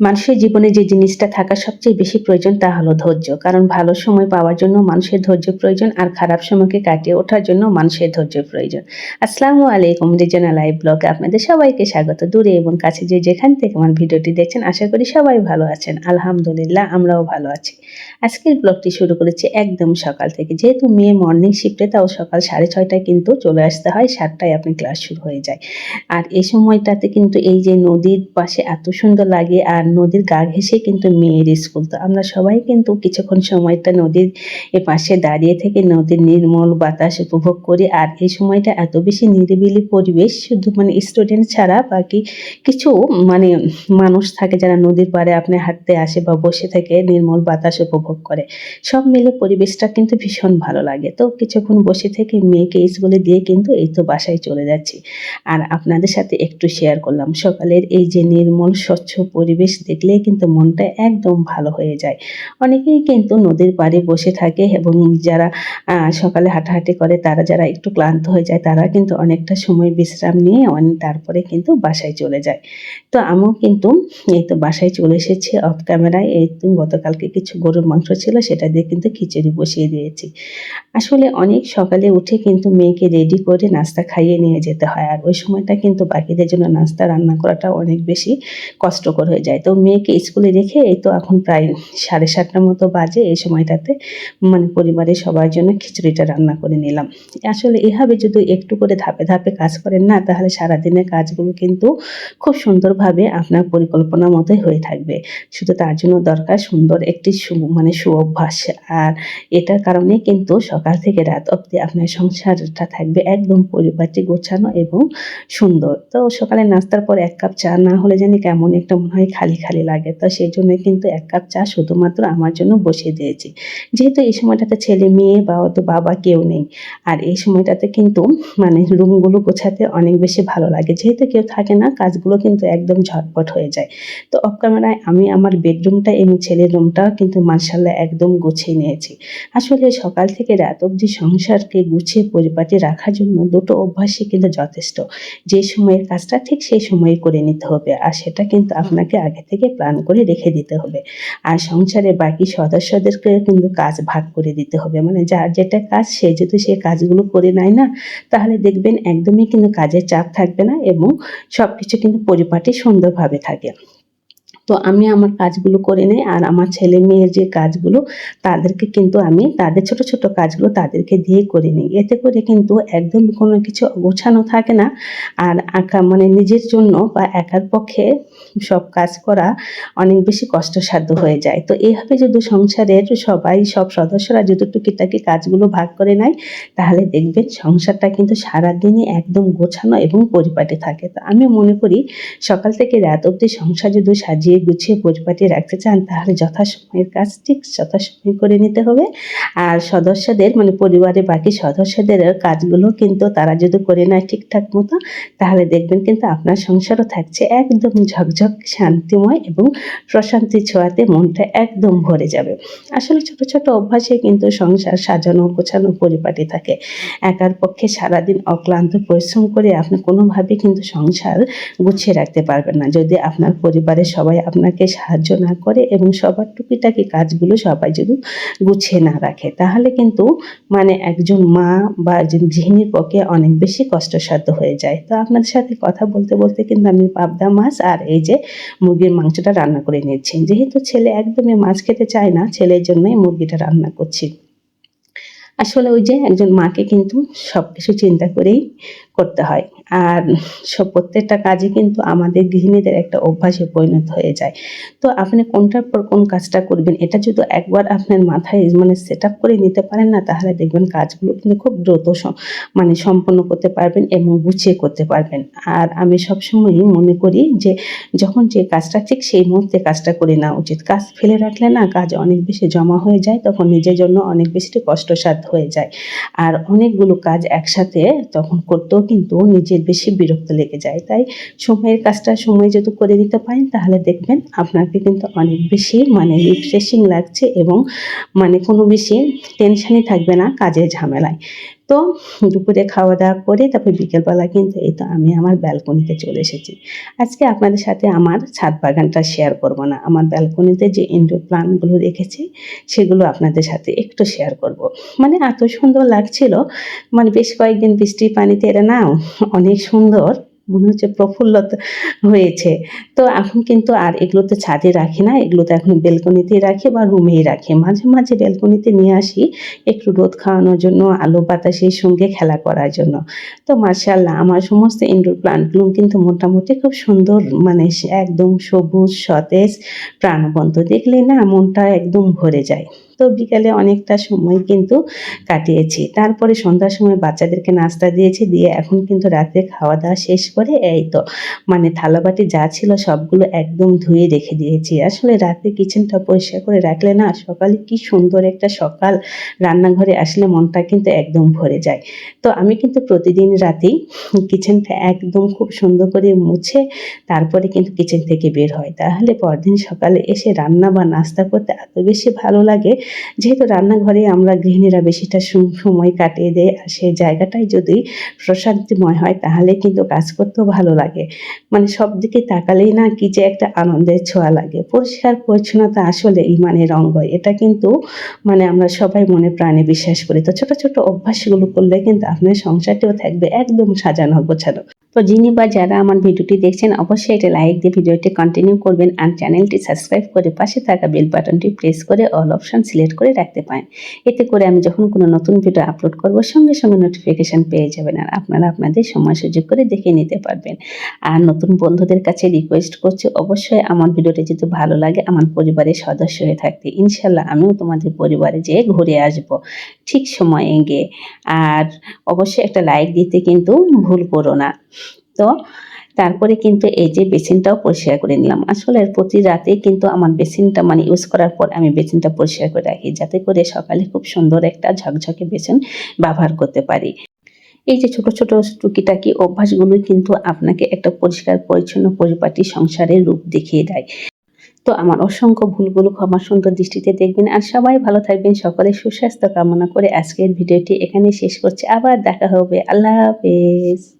মানুষের জীবনে যে জিনিসটা থাকা সবচেয়ে বেশি প্রয়োজন তা হলো ধৈর্য। কারণ ভালো সময় পাওয়ার জন্য মানুষের ধৈর্য প্রয়োজন আর খারাপ সময়কে কাটিয়ে ওঠার জন্য মানুষের ধৈর্য প্রয়োজন। আসসালামু আলাইকুম রিজনাল লাইভ ব্লগে আপনাদের সবাইকে স্বাগত। দূরে এবং কাছে যে যেখান থেকে আমার ভিডিওটি দেখছেন, আশা করি সবাই ভালো আছেন। আলহামদুলিল্লাহ, আমরাও ভালো আছি। আজকের ব্লগটি শুরু করেছি একদম সকাল থেকে। যেহেতু মেয়ে মর্নিং শিফটে তাও সকাল সাড়ে ছয়টায় কিন্তু চলে আসতে হয়, সাতটায় আপনি ক্লাস শুরু হয়ে যায়। আর এই সময়টাতে কিন্তু এই যে নদীর পাশে এত সুন্দর লাগে আর নদীর গা ঘেঁষে কিন্তু মেয়ের স্কুল। তো আমরা সবাই কিন্তু কিছুক্ষণ সময়টা নদীর এ পাশে দাঁড়িয়ে থেকে নদীর নির্মল বাতাস উপভোগ করি। আর এই সময়টা এত বেশি নিরিবিলি পরিবেশ, শুধু মানে স্টুডেন্ট ছাড়া বাকি কিছু মানে মানুষ থাকে যারা নদীর পাড়ে আপনি হাঁটতে আসে বা বসে থেকে নির্মল বাতাস উপভোগ করে। সব মিলে পরিবেশটা কিন্তু ভীষণ ভালো লাগে। তো কিছুক্ষণ বসে থেকে মেয়েকে স্কুলে দিয়ে কিন্তু এই তো বাসায় চলে যাচ্ছি। আর আপনাদের সাথে একটু শেয়ার করলাম। সকালের এই যে নির্মল, স্বচ্ছ পরিবেশ দেখলে কিন্তু মনটা একদম ভালো হয়ে যায়। অনেকেই কিন্তু নদীর পাড়ে বসে থাকে এবং যারা সকালে হাঁটাহাঁটি করে তারা যারা একটু ক্লান্ত হয়ে যায় তারা কিন্তু অনেকটা সময় বিশ্রাম নিয়ে অন- তারপরে কিন্তু বাসায় চলে যায়। তো আমিও কিন্তু এই তো বাসায় চলে এসেছি অফ ক্যামেরায় এই গতকালকে কিছু গরুর মাংস ছিল সেটা দিয়ে কিন্তু খিচুড়ি বসিয়ে দিয়েছি। আসলে অনেক সকালে উঠে কিন্তু মেয়েকে রেডি করে নাস্তা খাইয়ে নিয়ে যেতে হয়। আর ওই সময়টা কিন্তু বাকিদের জন্য নাস্তা রান্না করাটা অনেক বেশি কষ্টকর হয়ে যায়। মেয়েকে স্কুলে রেখে এই তো এখন প্রায় সাড়ে সাতটার মতো বাজে এই সময়টাতে মানে পরিবারের সবার জন্য খিচুড়িটা রান্না করে নিলাম। আসলে এভাবে যদি একটু করে ধাপে ধাপে কাজ করেন না, তাহলে সারাদিনের কাজগুলো কিন্তু খুব সুন্দরভাবে আপনার পরিকল্পনা মতোই হয়ে থাকবে। শুধু তার জন্য দরকার সুন্দর একটি সু- মানে সুঅভ্যাস। আর এটার কারণে কিন্তু সকাল থেকে রাত অবধি আপনার সংসারটা থাকবে একদম পরিপাটি, গোছানো এবং সুন্দর। তো সকালে নাস্তার পর এক কাপ চা না হলে জানি কেমন একটা মনে হয় খালি খালি লাগে। তো সেই জন্য কিন্তু এক কাপ চা শুধুমাত্র আমার জন্য বসিয়ে দিয়েছি। যেহেতু এই সময়টাতে ছেলে মেয়ে বা অত বাবা কেউ নেই, আর এই সময়টাতে কিন্তু মানে রুমগুলো গোছাতে অনেক বেশি ভালো লাগে। যেহেতু কেউ থাকে না, কাজগুলো কিন্তু একদম ঝটপট হয়ে যায়। তো অফ ক্যামেরায় আমি আমার বেডরুমটা এবং ছেলের রুমটাও কিন্তু মার্শাল্লাহ একদম গুছিয়ে নিয়েছি। আসলে সকাল থেকে রাত অবধি সংসারকে গুছিয়ে পরিপাটি রাখার জন্য দুটো অভ্যাসই কিন্তু যথেষ্ট। যে সময়ের কাজটা ঠিক সেই সময়ে করে নিতে হবে, আর সেটা কিন্তু আপনাকে আগে থেকে প্ল্যান করে রেখে দিতে হবে। আর সংসারে বাকি সদস্যদেরকে কিন্তু কাজ ভাগ করে দিতে হবে। মানে যার যেটা কাজ, সে যদি সে কাজগুলো করে নেয় না, তাহলে দেখবেন একদমই কিন্তু কাজের চাপ থাকবে না এবং সব কিছু কিন্তু পরিপাটি সুন্দরভাবে থাকে। তো আমি আমার কাজগুলো করে নিই আর আমার ছেলে মেয়ের যে কাজগুলো, তাদেরকে কিন্তু আমি তাদের ছোট ছোট কাজগুলো তাদেরকে দিয়ে করে নিই। এতে করে কিন্তু একদম কোনো কিছু গোছানো থাকে না। আর একা মানে নিজের জন্য বা একার পক্ষে সব কাজ করা অনেক বেশি কষ্টসাধ্য হয়ে যায়। তো এইভাবে যদি সংসারের সবাই, সব সদস্যরা যদি টুকিটাকি কাজগুলো ভাগ করে নেয়, তাহলে দেখবেন সংসারটা কিন্তু সারাদিনই একদম গোছানো এবং পরিপাটি থাকে। তো আমি মনে করি সকাল থেকে রাত অবধি সংসার যদি সাজিয়ে গুছিয়ে পরিপাটি রাখতে চান, তাহলে যথাসময়ের কাজ ঠিক যথাসময়ে করে নিতে হবে। আর সদস্যদের মানে পরিবারের বাকি সদস্যদের কাজগুলো কিন্তু তারা যদি করে নেয় ঠিকঠাক মতো, তাহলে দেখবেন কিন্তু আপনার সংসারও থাকছে একদম ঝকঝক, শান্তিময় এবং প্রশান্তি ছোঁয়াতে মনটা একদম ভরে যাবে। আসলে ছোট ছোট অভ্যাসে কিন্তু সংসার সাজানো, গোছানো, পরিপাটি থাকে। একার পক্ষে সারাদিন অক্লান্ত পরিশ্রম করে আপনি কোনোভাবে কিন্তু সংসার গুছিয়ে রাখতে পারবেন না। যদি আপনার পরিবারের সবাই আপনাকে সাহায্য না করে এবং সবার টুকিটাকি কাজগুলো সবাই যদি গুছিয়ে না রাখে। তাহলে কিন্তু মানে একজন মা বা একজন গৃহিণীর পক্ষে অনেক বেশি কষ্টসাধ্য হয়ে যায়। তো আপনাদের সাথে কথা বলতে বলতে কিন্তু আমি পাবদা মাছ আর এই যে মুরগির মাংসটা রান্না করে নিচ্ছি যেহেতু ছেলে একদমই মাছ খেতে চায় না, ছেলের জন্যই মুরগিটা রান্না করছি। আসলে ওই যে একজন মাকে কিন্তু সব কিছু চিন্তা করেই করতে হয়। আর সব প্রত্যেকটা কাজে কিন্তু আমাদের গৃহিণীদের একটা অভ্যাসে পরিণত হয়ে যায়। তো আপনি কোনটার পর কোন কাজটা করবেন, এটা যদি একবার আপনার মাথায় মানে সেট আপ করে নিতে পারেন না, তাহলে দেখবেন কাজগুলো কিন্তু খুব দ্রুত মানে সম্পন্ন করতে পারবেন এবং গুছিয়ে করতে পারবেন। আর আমি সবসময়ই মনে করি যে, যখন যে কাজটা ঠিক সেই মুহূর্তে কাজটা করে নেওয়া উচিত। কাজ ফেলে রাখলে না কাজ অনেক বেশি জমা হয়ে যায়, তখন নিজের জন্য অনেক বেশি কষ্টসাধ্য হয়ে যায়। আর অনেকগুলো কাজ একসাথে তখন করতেও কিন্তু নিজের বেশি বিরক্ত লেগে যায়। তাই সময়ের কাজটা সময় যদি করে দিতে পারেন, তাহলে দেখবেন আপনাকে কিন্তু অনেক বেশি মানে রিফ্রেশিং লাগছে এবং মানে কোনো বেশি টেনশানই থাকবে না কাজের ঝামেলায়। তো দুপুরে খাওয়া দাওয়া করে তারপরে বিকেলবেলা কিন্তু এই তো আমি আমার ব্যালকনিতে চলে এসেছি। আজকে আপনাদের সাথে আমার ছাদ বাগানটা শেয়ার করব না। আমার ব্যালকনিতে যে ইনডোর প্লান্টগুলো রেখেছি, সেগুলো আপনাদের সাথে একটু শেয়ার করব। মানে এত সুন্দর লাগছিল। মানে বেশ কয়েকদিন বৃষ্টির পানিতে এরা নাও অনেক সুন্দর মনে হচ্ছে প্রফুল্লতা হয়েছে। তো এখন কিন্তু আর এগুলো তো ছাদে রাখি না এগুলো তো এখন বেলকনিতেই রাখি বা রুমেই রাখি। মাঝে মাঝে বেলকনিতে নিয়ে আসি, একটু রোদ খাওয়ানোর জন্য, আলো বাতাসের সঙ্গে খেলা করার জন্য। তো মার্শাল্লাহ আমার সমস্ত ইনডোর প্লান্টগুলো কিন্তু মোটামুটি খুব সুন্দর মানে একদম সবুজ, সতেজ, প্রাণবন্ত। দেখলে না মনটা একদম ভরে যায়। তো বিকালে অনেকটা সময় কিন্তু কাটিয়েছি। তারপরে সন্ধ্যার সময় বাচ্চাদেরকে নাস্তা দিয়েছি, দিয়ে এখন কিন্তু রাতে খাওয়া দাওয়া শেষ করে এই তো মানে থালাবাটি যা ছিল সবগুলো একদম ধুয়ে রেখে দিয়েছি। আসলে রাতে কিচেনটা পরিষ্কার করে রাখলে না সকালে কি সুন্দর একটা সকাল রান্নাঘরে আসলে মনটা কিন্তু একদম ভরে যায়। তো আমি কিন্তু প্রতিদিন রাতেই কিচেনটা একদম খুব সুন্দর করে মুছে তারপরে কিন্তু কিচেন থেকে বের হয়। তাহলে পরদিন সকালে এসে রান্না বা নাস্তা করতে এত বেশি ভালো লাগে যেহেতু রান্নাঘরে আমরা গৃহিণীরা বেশিটা সময় কাটিয়ে দেয়, আর সেই জায়গাটাই যদি প্রশান্তিময় হয়, তাহলে কিন্তু কাজ করতেও ভালো লাগে। মানে সব দিকে তাকালেই না কি যে একটা আনন্দের ছোঁয়া লাগে। পরিষ্কার পরিচ্ছন্নতা আসলে ইমানের অঙ্গ। এটা কিন্তু মানে আমরা সবাই মনে প্রাণে বিশ্বাস করি। তো ছোট ছোট অভ্যাসগুলো করলে কিন্তু আপনার সংসারটিও থাকবে একদম সাজানো গোছানো। তো যিনি বা যারা আমার ভিডিওটি দেখছেন, অবশ্যই এটা লাইক দিয়ে ভিডিওটি কন্টিনিউ করবেন আর চ্যানেলটি সাবস্ক্রাইব করে পাশে থাকা বেল বাটনটি প্রেস করে অল অপশন সিলেক্ট করে রাখতে পারেন। এতে করে আমি যখন কোনো নতুন ভিডিও আপলোড করব, সঙ্গে সঙ্গে নোটিফিকেশন পেয়ে যাবেন আর আপনারা আপনাদের সময় সুযোগ করে দেখে নিতে পারবেন। আর নতুন বন্ধুদের কাছে রিকোয়েস্ট করছি, অবশ্যই আমার ভিডিওটি যদি ভালো লাগে, আমার পরিবারের সদস্য হয়ে থাকতে, ইনশাল্লাহ আমিও তোমাদের পরিবারে যেয়ে ঘুরে আসব ঠিক সময়ে গিয়ে। আর অবশ্যই একটা লাইক দিতে কিন্তু ভুল করো না। তো তারপরে কিন্তু এই যে বেসিনটাও পরিষ্কার করে নিলাম। আসলে প্রতি রাতে কিন্তু আমার বেসিনটা মানে ইউজ করার পর আমি বেসিনটা পরিষ্কার করে রাখি, যাতে করে সকালে খুব সুন্দর একটা ঝকঝকে বেসিন ব্যবহার করতে পারি। এই যে ছোট ছোট টুকিটাকি অভ্যাসগুলো কিন্তু আপনাকে একটা পরিষ্কার, পরিচ্ছন্ন পরিপাটি সংসারের রূপ দেখিয়ে দেয়। তো আমার অসংখ্য ভুলগুলো ক্ষমা সুন্দর দৃষ্টিতে দেখবেন আর সবাই ভালো থাকবেন, সকলে সুস্বাস্থ্য কামনা করে আজকের ভিডিওটি এখানে শেষ করছি। আবার দেখা হবে। আল্লাহ হাফেজ।